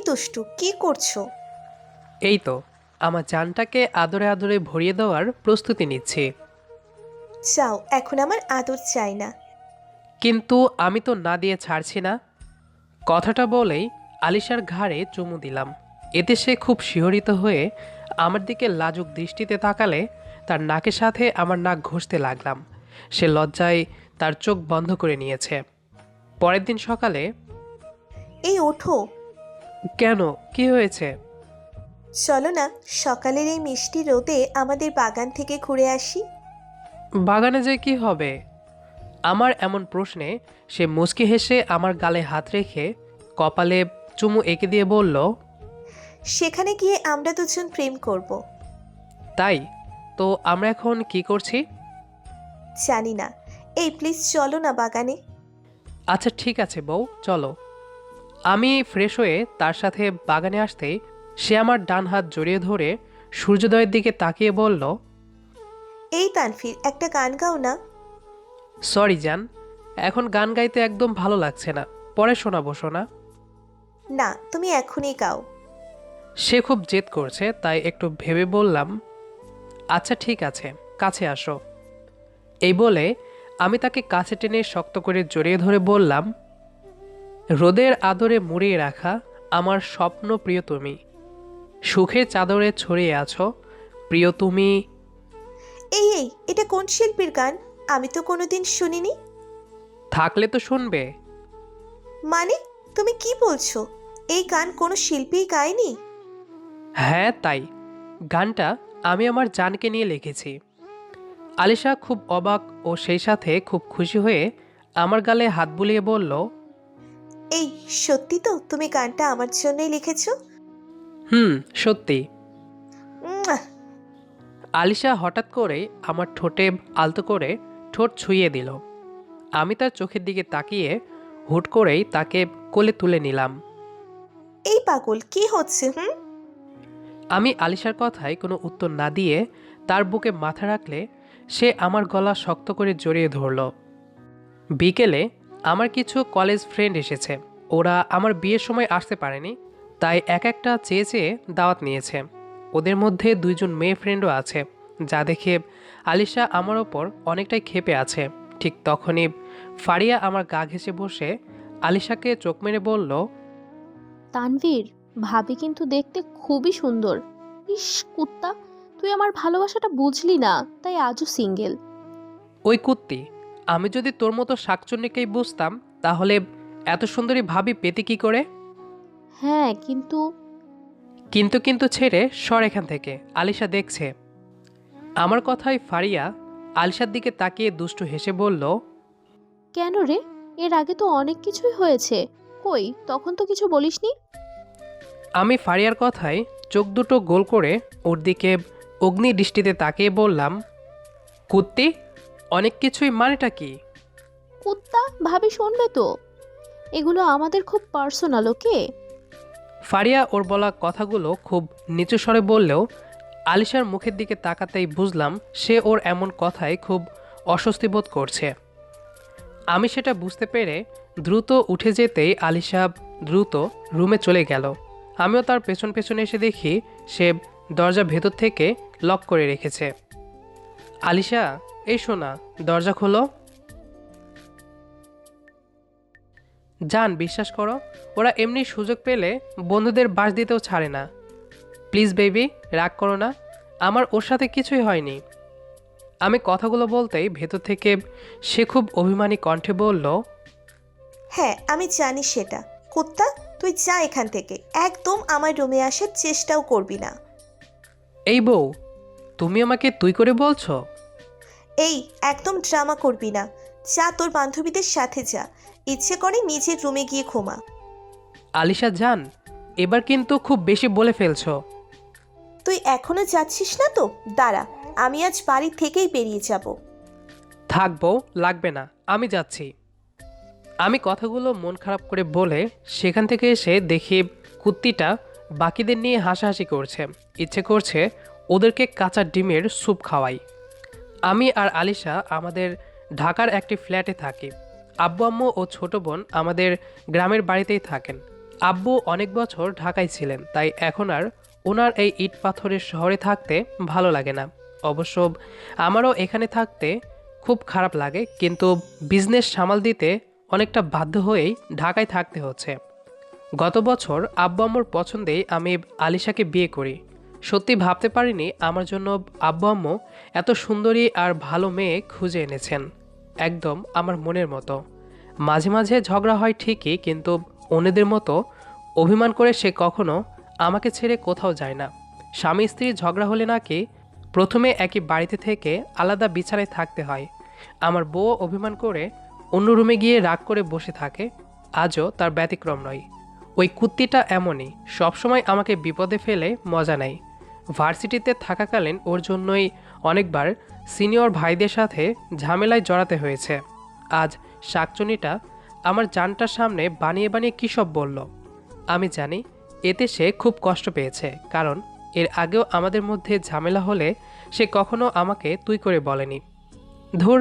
এই দুষ্টু কি করছ? এই তো আমার জানটাকে আদরে আদরে ভরিয়ে দেওয়ার প্রস্তুতি নিচ্ছি। চাও এখন আমার আদর চাই না। কিন্তু আমি তো না দিয়ে ছাড়ছি না। কথাটা বলেই আলিশার ঘাড়ে চুমু দিলাম। এতে সে খুব শিহরিত হয়ে আমার দিকে লাজুক দৃষ্টিতে তাকালে তার নাকের সাথে আমার নাক ঘষতে লাগলাম। সে লজ্জায় তার চোখ বন্ধ করে নিয়েছে। পরের দিন সকালে এই ওঠো। কেন? কি হয়েছে? চলো না সকালের এই মিষ্টি রোদে আমাদের বাগান থেকে ঘুরে আসি। বাগানে যে কি হবে? আমার এমন প্রশ্নে সে মুচকি হেসে আমার গালে হাত রেখে কপালে চুমু এঁকে দিয়ে বলল সেখানে গিয়ে আমরা দুজন প্রেম করব। তাই? তো আমরা এখন কি করছি? জানি না। এই প্লিজ চলো না বাগানে। আচ্ছা ঠিক আছে বউ চলো। আমি ফ্রেশ হয়ে তার সাথে বাগানে আসতেই সে আমার ডান হাত জড়িয়ে ধরে সূর্যোদয়ের দিকে তাকিয়ে বলল এই তানফির একটা গান গাও না? সরি জান। এখন গান গাইতে একদম ভালো লাগছে না। পরে শোনাবো শোনা না তুমি এখনই গাও। সে খুব জেদ করছে তাই একটু ভেবে বললাম আচ্ছা ঠিক আছে কাছে আসো। এই বলে আমি তাকে কাছে টেনে শক্ত করে জড়িয়ে ধরে বললাম রোদের আদরে মুড়িয়ে রাখা আমার স্বপ্ন প্রিয় তুমি। সুখের চাদরে ছড়িয়ে আছো প্রিয় তুমি। এই এই এটা কোন শিল্পীর গান? আমি তো কোনোদিন শুনিনি। থাকলে তো শুনবে। মানে তুমি কি বলছো? এই গান কোনো শিল্পীই গায়নি? হ্যাঁ তাই। গানটা আমি আমার জানকে নিয়ে লিখেছি। আলিশা খুব অবাক ও সেই সাথে খুব খুশি হয়ে আমার গালে হাত বুলিয়ে বলল এই সত্যি তো তুমি গানটা আমার জন্যই লিখেছো? হুম সত্যি। আলিশা হঠাৎ করে আমার ঠোঁটে আলতো করে ঠোঁট ছুঁয়ে দিল। আমি তার চোখের দিকে তাকিয়ে হুট করেই তাকে কোলে তুলে নিলাম। এই পাগল কি হচ্ছে হুম? আমি আলিশার কথায় কোনো উত্তর না দিয়ে তার বুকে মাথা রাখলে সে আমার গলা শক্ত করে জড়িয়ে ধরল। বিকেলে আমার কিছু কলেজ ফ্রেন্ড এসেছে। ওরা আমার বিয়ের সময় আসতে পারেনি তাই এক একটা চেয়ে চেয়ে দাওয়াত নিয়েছে। ওদের মধ্যে দুইজন মেয়ে ফ্রেন্ডও আছে যা দেখে আলিশা আমার ওপর অনেকটাই ক্ষেপে আছে। ঠিক তখনই ফারিয়া আমার গা ঘেঁষে বসে আলিশাকে চোখ মেরে বলল তানভীর ভাবি কিন্তু দেখতে খুবই সুন্দর। ইস কুত্তা তুই আমার ভালোবাসাটা বুঝলি না তাই আজও সিঙ্গেল ওই কুত্তি আমি যদি তোর মতো শাকচুন্নিকেই বুঝতাম তাহলে এত সুন্দরী ভাবি পেতে কি করে? হ্যাঁ কিন্তু কিন্তু কিন্তু ছেড়ে সর এখান থেকে আলিশা দেখছে। আমার কথায় ফারিয়া আলিশার দিকে তাকিয়ে দুষ্টু হেসে বলল কেন রে? এর আগে তো অনেক কিছুই হয়েছে। কই তখন তো কিছু বলিসনি? আমি ফারিয়ার কথায় চোখ দুটো গোল করে ওর দিকে অগ্নি দৃষ্টিতে তাকিয়ে বললাম কুত্তি অনেক কিছুই মানেটা কি? কুত্তা ভাবি শুনবে তো। এগুলো আমাদের খুব পার্সোনাল ওকে? ফারিয়া ওর বলা কথাগুলো খুব নিচু স্বরে বললেও আলিশার মুখের দিকে তাকাতেই বুঝলাম সে ওর এমন কথায় খুব অস্বস্তি বোধ করছে। আমি সেটা বুঝতে পেরে দ্রুত উঠে যেতেই আলিশা দ্রুত রুমে চলে গেল। আমিও তার পেছন পেছনে এসে দেখি সে দরজা ভেতর থেকে লক করে রেখেছে। আলিশা এই শোনা দরজা খোলো। যান বিশ্বাস করো ওরা এমনি সুযোগ পেলে বন্ধুদের বাস দিতেও ছাড়ে না। প্লিজ বেবি রাগ করো না আমার ওর সাথে কিছুই হয়নি। আমি কথাগুলো বলতেই ভেতর থেকে সে খুব অভিমানী কণ্ঠে বলল হ্যাঁ আমি জানি সেটা। কুত্তা তুই যা এখান থেকে। একদম আমার রুমে আসার চেষ্টাও করবি না। এই বউ তুমি আমাকে তুই করে বলছো? এই একদম ড্রামা করবি না। যা তোর বান্ধবীদের সাথে যা। ইচ্ছে করে নিজের রুমে গিয়ে ঘুমা। আলিশা জান এবার কিন্তু খুব বেশি বলে ফেলছো। তুই এখনও যাচ্ছিস না তো? দাঁড়া আমি আজ বাড়ি থেকেই বেরিয়ে যাব। থাকব লাগবে না আমি যাচ্ছি। আমি কথাগুলো মন খারাপ করে বলে সেখান থেকে এসে দেখি কুত্তিটা বাকিদের নিয়ে হাসাহাসি করছে। ইচ্ছে করছে ওদেরকে কাঁচা ডিমের স্যুপ খাওয়াই। আমি আর আলিশা আমাদের ঢাকার একটি ফ্ল্যাটে থাকি। আব্বু আম্মু ও ছোট বোন আমাদের গ্রামের বাড়িতেই থাকেন। আব্বু অনেক বছর ঢাকায় ছিলেন, তাই এখন আর ওনার এই ইট পাথরের শহরে থাকতে ভালো লাগে না। অবশ্য আমারও এখানে থাকতে খুব খারাপ লাগে, কিন্তু বিজনেস সামাল দিতে অনেকটা বাধ্য হয়েই ঢাকায় থাকতে হচ্ছে। গত বছর আব্বু আম্মুর পছন্দেই আমি আলিশাকে বিয়ে করি। সত্যি ভাবতে পারিনি আমার জন্য আব্বু আম্মু এত সুন্দরী আর ভালো মেয়ে খুঁজে এনেছেন। একদম আমার মনের মতো। মাঝে মাঝে ঝগড়া হয় ঠিকই, কিন্তু অন্যদের মতো অভিমান করে সে কখনো আমাকে ছেড়ে কোথাও যায় না। স্বামী স্ত্রী ঝগড়া হলে নাকি প্রথমে একই বাড়িতে থেকে আলাদা বিছানায় থাকতে হয়। আমার বউ অভিমান করে অন্য রুমে গিয়ে রাগ করে বসে থাকে। আজও তার ব্যতিক্রম নয়। ওই কুত্তিটা এমনই, সবসময় আমাকে বিপদে ফেলে মজা নেয়। ভার্সিটিতে থাকাকালীন ওর জন্যই অনেকবার সিনিয়র ভাইদের সাথে ঝামেলায় জড়াতে হয়েছে। আজ শাকচুনিটা আমার জানটার সামনে বানিয়ে বানিয়ে কী সব বলল? আমি জানি এতে সে খুব কষ্ট পেয়েছে, কারণ এর আগেও আমাদের মধ্যে ঝামেলা হলে সে কখনো আমাকে তুই করে বলেনি। ধুর,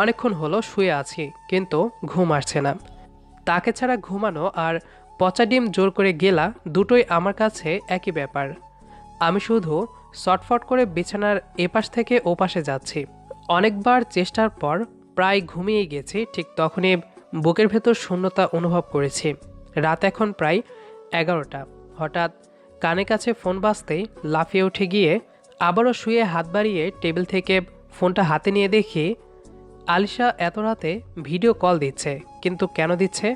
অনেকক্ষণ হলো শুয়ে আছি, কিন্তু ঘুম আসছে না। তাকে ছাড়া ঘুমানো আর পচা ডিম জোর করে গেলা দুটোই আমার কাছে একই ব্যাপার। আমি শুধু শটফট করে বিছানার এপাশ থেকে ওপাশে যাচ্ছি। অনেকবার চেষ্টার পর প্রায় ঘুমিয়ে গেছি, ঠিক তখনই বুকের ভেতর শূন্যতা অনুভব করেছি। রাত এখন প্রায় এগারোটা। হঠাৎ কানে কাছে ফোন বাজতেই লাফিয়ে উঠে গিয়ে আবারও শুয়ে হাত বাড়িয়ে টেবিল থেকে ফোনটা হাতে নিয়ে দেখি, আলিশা এত রাতে ভিডিও কল দিচ্ছে, কিন্তু কেন দিচ্ছে?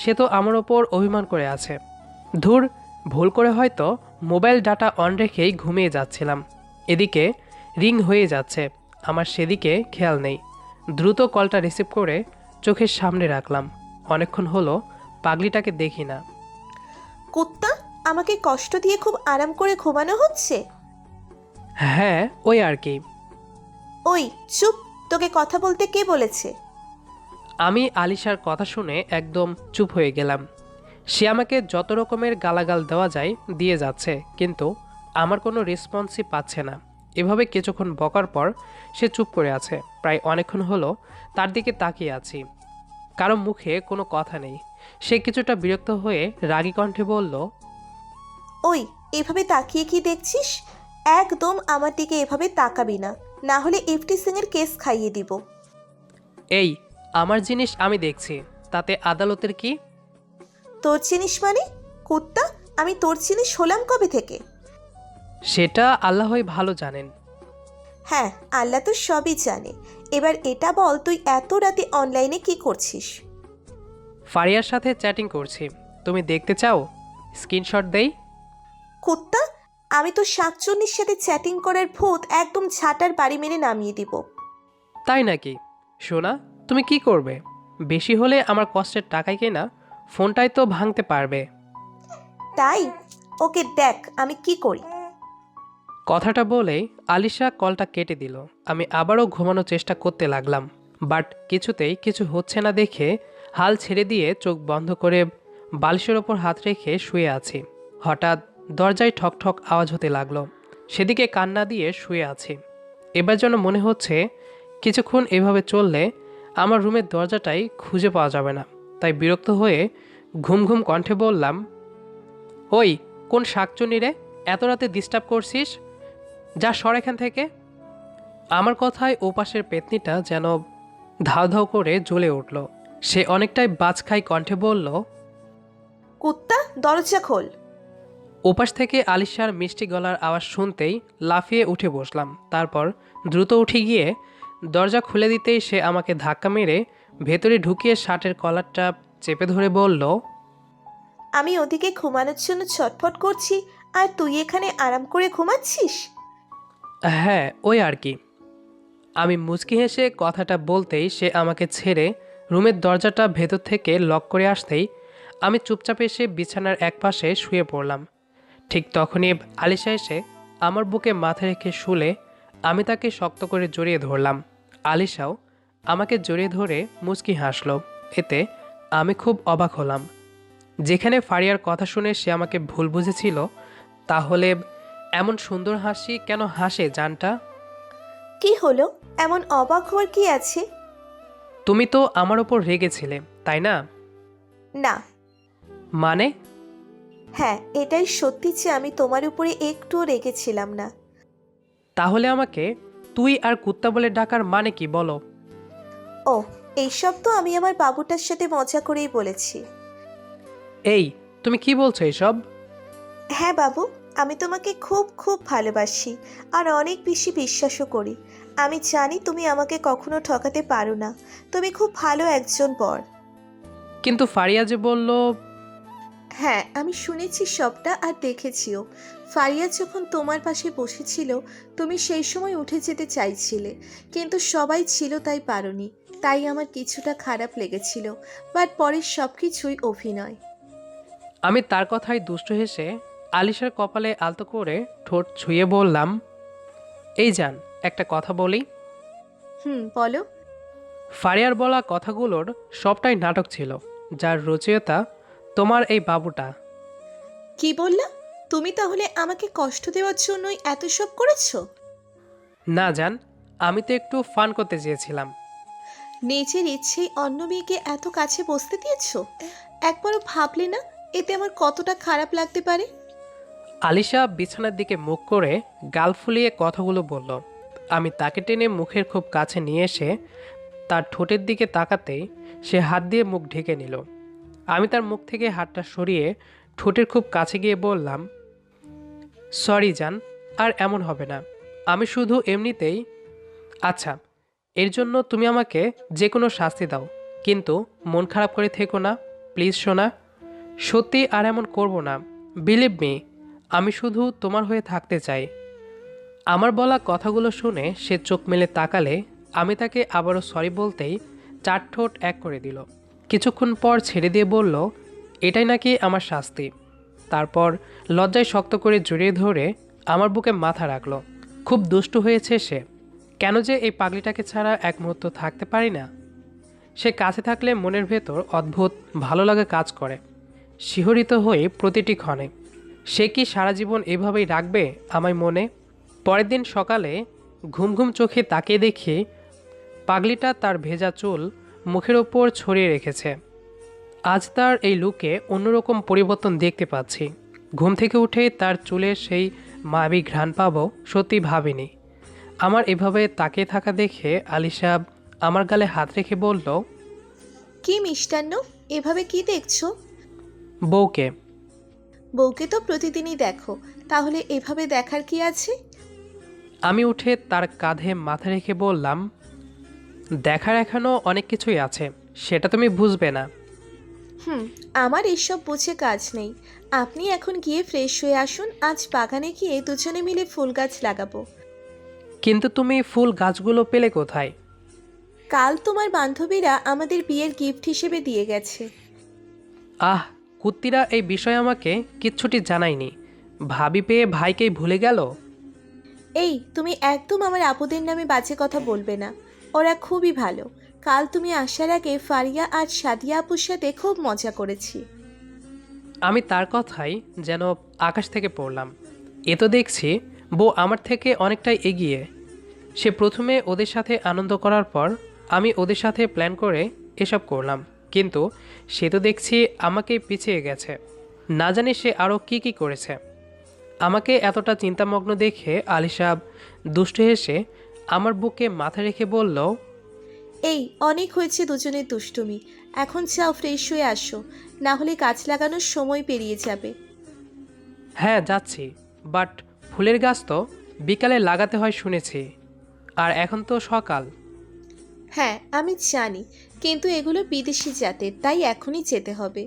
সে তো আমার ওপর অভিমান করে আছে। ধুর, ভুল করে হয়তো মোবাইল ডাটা অন রেখেই ঘুমিয়ে যাচ্ছিলাম। এদিকে রিং হয়ে যাচ্ছে আমার সেদিকে খেয়াল নেই। দ্রুত কলটা রিসিভ করে চোখের সামনে রাখলাম। অনেকক্ষণ হলো পাগলিটাকে দেখি না। কুত্তা আমাকে কষ্ট দিয়ে খুব আরাম করে ঘুমানো হচ্ছে? হ্যাঁ ওই আর কি। ওই চুপ তোকে কথা বলতে কে বলেছে? আমি আলিশার কথা শুনে একদম চুপ হয়ে গেলাম। সে আমাকে যত রকমের গালাগাল দেওয়া যায় দিয়ে যাচ্ছে। কিন্তু আমার কোনো রেসপন্সই পাচ্ছে না। এভাবে কিছুক্ষণ বকার পর সে চুপ করে আছে। প্রায় অনেকক্ষণ হলো তার দিকে তাকিয়ে আছি। কারও মুখে কোনো কথা নেই। সে কিছুটা বিরক্ত হয়ে রাগী কণ্ঠে বলল ওই এভাবে তাকিয়ে কি দেখছিস? একদম আমার দিকে এভাবে তাকাবি না। না হলে এফটি সিং এর কেস খাইয়ে দিব। এই আমার জিনিস আমি দেখছি। তাতে আদালতের কি তোর চিনিস মানে? কুত্তা আমি তোর জিনিস হলাম কবে থেকে? সেটা আল্লাহই ভালো জানেন। হ্যাঁ আল্লাহ তো সবই জানে। এবার এটা বল তুই এত রাতে অনলাইনে কি করছিস? ফারিয়ার সাথে চ্যাটিং করছি। তুমি দেখতে চাও? স্ক্রিনশট দেই। কুত্তা আমি তো শাকচুন্নির সাথে চ্যাটিং করার ভূত একদম ঝাঁটার বাড়ি মেনে নামিয়ে দিব। তাই নাকি? সোনা তুমি কি করবে? বেশি হলে আমার কষ্টের টাকায় কেনা? ফোনটাই তো ভাঙতে পারবে। তাই? ওকে দেখ আমি কি করি? কথাটা বলেই আলিশা কলটা কেটে দিল। আমি আবারও ঘুমানোর চেষ্টা করতে লাগলাম বাট কিছুতেই কিছু হচ্ছে না দেখে হাল ছেড়ে দিয়ে চোখ বন্ধ করে বালিশের ওপর হাত রেখে শুয়ে আছি। হঠাৎ দরজায় ঠক ঠক আওয়াজ হতে লাগল। সেদিকে কান্না দিয়ে শুয়ে আছি। এবার যেন মনে হচ্ছে কিছুক্ষণ এভাবে চললে আমার রুমের দরজাটাই খুঁজে পাওয়া যাবে না। তাই বিরক্ত হয়ে ঘুম ঘুম কণ্ঠে বললাম ওই কোন শাকচুনি রে? এত রাতে ডিস্টার্ব করছিস? যা সর এখান থেকে। আমার কথায় ওপাশের পেতনিটা যেন ধাও ধাও করে জ্বলে উঠল। সে অনেকটাই বাজ খাই কণ্ঠে বলল কুত্তা দরজা খোল। ওপাশ থেকে আলিশার মিষ্টি গলার আওয়াজ শুনতেই লাফিয়ে উঠে বসলাম। তারপর দ্রুত উঠে গিয়ে দরজা খুলে দিতেই সে আমাকে ধাক্কা মেরে ভেতরে ঢুকিয়ে শার্টের কলারটা চেপে ধরে বলল আমি ওদিকে ঘুমানোর জন্য ছটফট করছি আর তুই এখানে আরাম করে ঘুমাচ্ছিস? হ্যাঁ ওই আর কি। আমি মুচকি হেসে কথাটা বলতেই সে আমাকে ছেড়ে রুমের দরজাটা ভেতর থেকে লক করে আসতেই আমি চুপচাপ এসে বিছানার একপাশে শুয়ে পড়লাম। ঠিক তখনই আলিশা এসে আমার বুকে মাথা রেখে শুলে আমি তাকে শক্ত করে জড়িয়ে ধরলাম। আলিশাও আমাকে জড়িয়ে ধরে মুচকি হাসলো। এতে আমি খুব অবাক হলাম। যেখানে ফারিয়ার কথা শুনে সে আমাকে ভুল বুঝেছিল তাহলে এমন সুন্দর হাসি কেন হাসে জানটা? কি হলো? এমন অবাক হওয়ার কি আছে? তুমি তো আমার ওপর রেগেছিলে তাই না? না। মানে? হ্যাঁ এটাই সত্যি যে আমি তোমার উপরে একটুও রেগেছিলাম না। তাহলে আমাকে তুই আর কুত্তা বলে ডাকার মানে কি বলো? ও এইসব তো আমি আমার বাবুটার সাথে মজা করেই বলেছি। এই তুমি কি বলছো এসব? হ্যাঁ বাবু আমি তোমাকে খুব খুব ভালোবাসি আর অনেক বেশি বিশ্বাসও করি। আমি জানি তুমি আমাকে কখনো ঠকাতে পারো না। তুমি খুব ভালো একজন বর। কিন্তু ফারিয়া যে বলল হ্যাঁ আমি শুনেছি সবটা আর দেখেছিও। ফারিয়া যখন তোমার পাশে বসেছিল তুমি সেই সময় উঠে যেতে চাইছিলে কিন্তু সবাই ছিল তাই পারোনি। তাই আমার কিছুটা খারাপ লেগেছিল বাট পরের সব কিছুই অভিনয়। আমি তার কথায় দুষ্ট হেসে আলিশার কপালে আলতো করে ঠোঁট ছুঁয়ে বললাম এই যান একটা কথা বলি? হুম বলো। ফারিয়ার বলা কথাগুলোর সবটাই নাটক ছিল যার রচয়িতা তোমার এই বাবুটা। কি বললা? তুমি তাহলে আমাকে কষ্ট দেওয়ার জন্যই এত সব করেছ? না জান আমি তো একটু ফান করতে চেয়েছিলাম। নিজের ইচ্ছেই অন্য মেয়েকে এত কাছে বসতে দিয়েছ? একবারও ভাবলে না এতে আমার কতটা খারাপ লাগতে পারে? আলিশা বিছানার দিকে মুখ করে গাল ফুলিয়ে কথাগুলো বলল। আমি তাকে টেনে মুখের খুব কাছে নিয়ে এসে তার ঠোঁটের দিকে তাকাতেই সে হাত দিয়ে মুখ ঢেকে নিল। আমি তার মুখ থেকে হাতটা সরিয়ে ঠোঁটের খুব কাছে গিয়ে বললাম, সরি জান, আর এমন হবে না। আমি শুধু এমনিতেই আচ্ছা এর জন্য তুমি আমাকে যে কোনো শাস্তি দাও। কিন্তু মন খারাপ করে থেকো না, প্লিজ সোনা। সত্যি আর এমন করব না। বিলিভ মি আমি শুধু তোমার হয়ে থাকতে চাই। আমার বলা কথাগুলো শুনে সে চোখ মেলে তাকালে আমি তাকে আবারও সরি বলতেই চার ঠোঁট এক করে দিল। কিছুক্ষণ পর ছেড়ে দিয়ে বলল, এটাই নাকি আমার শাস্তি? তারপর লজ্জায় শক্ত করে জড়িয়ে ধরে আমার বুকে মাথা রাখল। খুব দুষ্টু হয়েছে সে। কেন যে এই পাগলিটাকে ছাড়া এক মুহূর্ত থাকতে পারি না? সে কাছে থাকলে মনের ভেতর অদ্ভুত, ভালো লাগা কাজ করে। শিহরিত হয়ে প্রতিটি ক্ষণে। সে কি সারা জীবন এভাবেই রাখবে আমায় মনে? পরের দিন সকালে ঘুম ঘুম চোখে তাকে দেখে পাগলিটা তার ভেজা চুল মুখের ওপর ছড়িয়ে রেখেছে। আজ তার এই লুকে অন্যরকম পরিবর্তন দেখতে পাচ্ছি। ঘুম থেকে উঠে তার চুলের সেই মাবি ঘ্রাণ পাবো সত্যি ভাবিনি। আমার এভাবে তাকিয়ে থাকা দেখে আলিশা আমার গালে হাত রেখে বলল কি মিষ্টান্ন এভাবে কি দেখছ? বউকে। বউকে তো প্রতিদিনই দেখো তাহলে এভাবে দেখার কি আছে? আমি উঠে তার কাঁধে মাথা রেখে বললাম দেখার এখনও অনেক কিছুই আছে সেটা তুমি বুঝবে না। হুম আমার এসব বুঝে কাজ নেই। আপনি এখন গিয়ে ফ্রেশ হয়ে আসুন আজ বাগানে গিয়ে দুজনে মিলে ফুল গাছ লাগাবো। কিন্তু তুমি ফুল গাছগুলো পেলে কোথায়? কাল তোমার বান্ধবীরা আমাদের বিয়ের গিফট হিসেবে দিয়ে গেছে। আহ কুত্তিরা এই বিষয়ে আমাকে কিচ্ছুটি জানায়নি। ভাবি পেয়ে ভাইকেই ভুলে গেল? এই তুমি একদম আমার আপুদের নামে বাজে কথা বলবে না। ওরা খুবই ভালো। কাল তুমি আসার আগে ফারিয়া আর সাদিয়া আপুর সাথে খুব মজা করেছি। আমি তার কথাই যেন আকাশ থেকে পড়লাম। এ তো দেখছি বউ আমার থেকে অনেকটাই এগিয়ে। সে প্রথমে ওদের সাথে আনন্দ করার পর আমি ওদের সাথে প্ল্যান করে এসব করলাম। কিন্তু সে তো দেখছি আমাকে পিছিয়ে গেছে। না জানি সে আরও কি কি করেছে। আমাকে এতটা চিন্তামগ্ন দেখে আলিসাব দুষ্ট হেসে আমার বুকে মাথা রেখে বলল এই অনেক হয়েছে দুজনের দুষ্টুমি। এখন যাও ফ্রেশ হয়ে আসো। না হলে গাছ লাগানোর সময় পেরিয়ে যাবে। হ্যাঁ যাচ্ছি। বাট ফুলের গাছ তো বিকালে লাগাতে হয় শুনেছি আর এখন তো সকাল। হ্যাঁ আমি জানি কিন্তু এগুলো বিদেশি জাতের তাই এখনই যেতে হবে।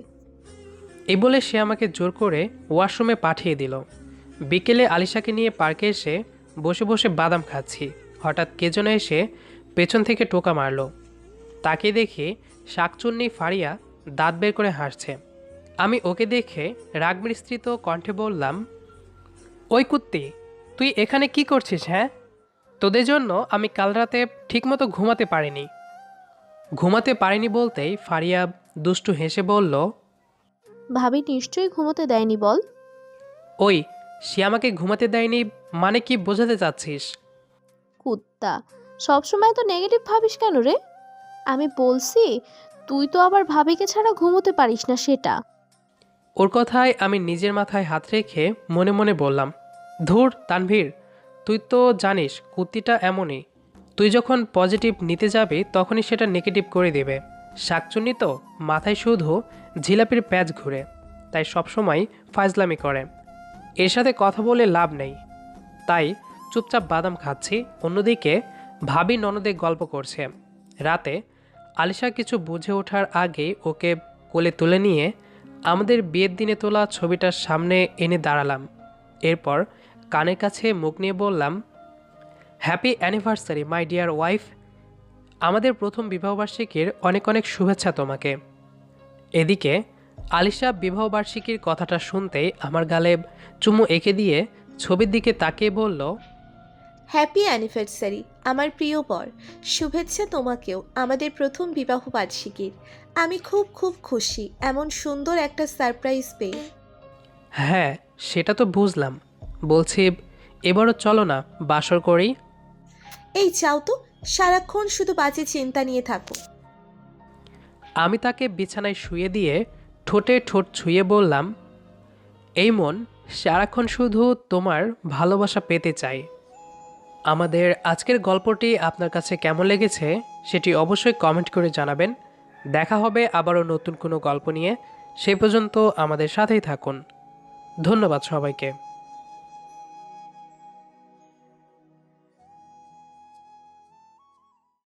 এ বলে সে আমাকে জোর করে ওয়াশরুমে পাঠিয়ে দিল। বিকেলে আলিশাকে নিয়ে পার্কে এসে বসে বসে বাদাম খাচ্ছি। হঠাৎ কে যেন এসে পেছন থেকে টোকা মারল। তাকে দেখে শাকচুন্নি ফাড়িয়া দাঁত বের করে হাসছে। আমি ওকে দেখে রাগ মিশ্রিত কণ্ঠে বললাম ওই কুত্তি? তুই এখানে কি করছিস হ্যাঁ? তোদের জন্য আমি কাল রাতে ঠিকমতো ঘুমাতে পারিনি। ঘুমাতে পারিনি বলতেই ফারিয়া দুষ্টু হেসে বলল ভাবি নিশ্চয়ই ঘুমোতে দেয়নি বল। ওই সে আমাকে ঘুমাতে দেয়নি মানে কি বোঝাতে চাচ্ছিস? কুত্তা সবসময় তো নেগেটিভ ভাবিস কেন রে? আমি বলছি তুই তো আবার ভাবিকে ছাড়া ঘুমোতে পারিস না সেটা। ওর কথায় আমি নিজের মাথায় হাত রেখে মনে মনে বললাম ধুর, তানভীর, তুই তো জানিস কুর্তিটা এমনই। তুই যখন পজিটিভ নিতে যাবি, তখনই সেটা নেগেটিভ করে দেবে। শাকচুন্নি তো মাথায় শুধু জিলাপির প্যাচ ঘুরে, তাই সবসময় ফাজলামি করে। এর সাথে কথা বলে লাভ নেই। তাই চুপচাপ বাদাম খাচ্ছি, অন্যদিকে ভাবি ননদে গল্প করছে। রাতে আলিশা কিছু বুঝে ওঠার আগে ওকে কোলে তুলে নিয়ে আমাদের বিয়ের দিনে তোলা ছবিটার সামনে এনে দাঁড়ালাম। এরপর কানের কাছে মুখ নিয়ে বললাম happy anniversary my dear wife আমাদের প্রথম বিবাহবার্ষিকীর অনেক অনেক শুভেচ্ছা তোমাকে। এদিকে আলিশা বিবাহবার্ষিকীর কথাটা শুনতেই আমার গালে চুমু এঁকে দিয়ে ছবির দিকে তাকিয়ে বলল হ্যাপি অ্যানিভার্সারি আমার প্রিয় বর। শুভেচ্ছা তোমাকেও আমাদের প্রথম বিবাহ বার্ষিকীর আমি খুব খুব খুশি এমন সুন্দর একটা সারপ্রাইজ পেয়ে। হ্যাঁ সেটা তো বুঝলাম। বলছি এবারও চলো না বাসর করি এই চাও তো সারাক্ষণ শুধু বাজে চিন্তা নিয়ে থাকো। আমি তাকে বিছানায় শুয়ে দিয়ে ঠোঁটে ঠোঁট ছুঁয়ে বললাম এই মন সারাক্ষণ শুধু তোমার ভালোবাসা পেতে চাই। আমাদের আজকের গল্পটি আপনার কাছে কেমন লেগেছে সেটি অবশ্যই কমেন্ট করে জানাবেন। দেখা হবে আবারও নতুন কোনো গল্প নিয়ে। সে পর্যন্ত আমাদের সাথেই থাকুন। ধন্যবাদ সবাইকে।